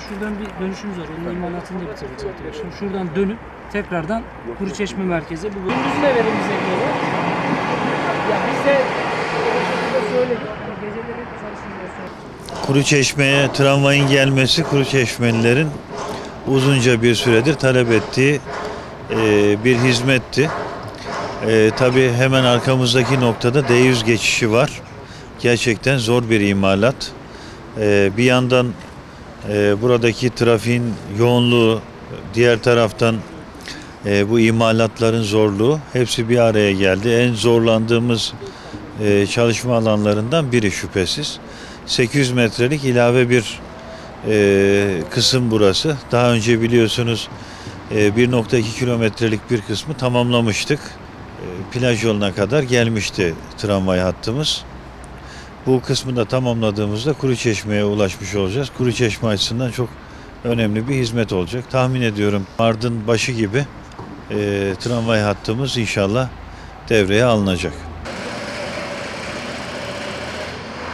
dön bir dönüşümüz var. Onun imalatını da bitirdik. Şimdi şuradan dönüp tekrardan Kuruçeşme merkeze bu gündüzüne verin bize diyorlar. Ya biz de. Kuru Çeşme'ye tramvayın gelmesi Kuru Çeşmelilerin uzunca bir süredir talep ettiği e, bir hizmetti. E, Tabii hemen arkamızdaki noktada D100 geçişi var. Gerçekten zor bir imalat. E, bir yandan e, buradaki trafiğin yoğunluğu, diğer taraftan e, bu imalatların zorluğu hepsi bir araya geldi. En zorlandığımız e, çalışma alanlarından biri şüphesiz. 800 metrelik ilave bir e, kısım burası. Daha önce biliyorsunuz e, 1.2 kilometrelik bir kısmı tamamlamıştık. E, plaj yoluna kadar gelmişti tramvay hattımız. Bu kısmı da tamamladığımızda Kuruçeşme'ye ulaşmış olacağız. Kuruçeşme açısından çok önemli bir hizmet olacak. Tahmin ediyorum Mardin başı gibi e, tramvay hattımız inşallah devreye alınacak.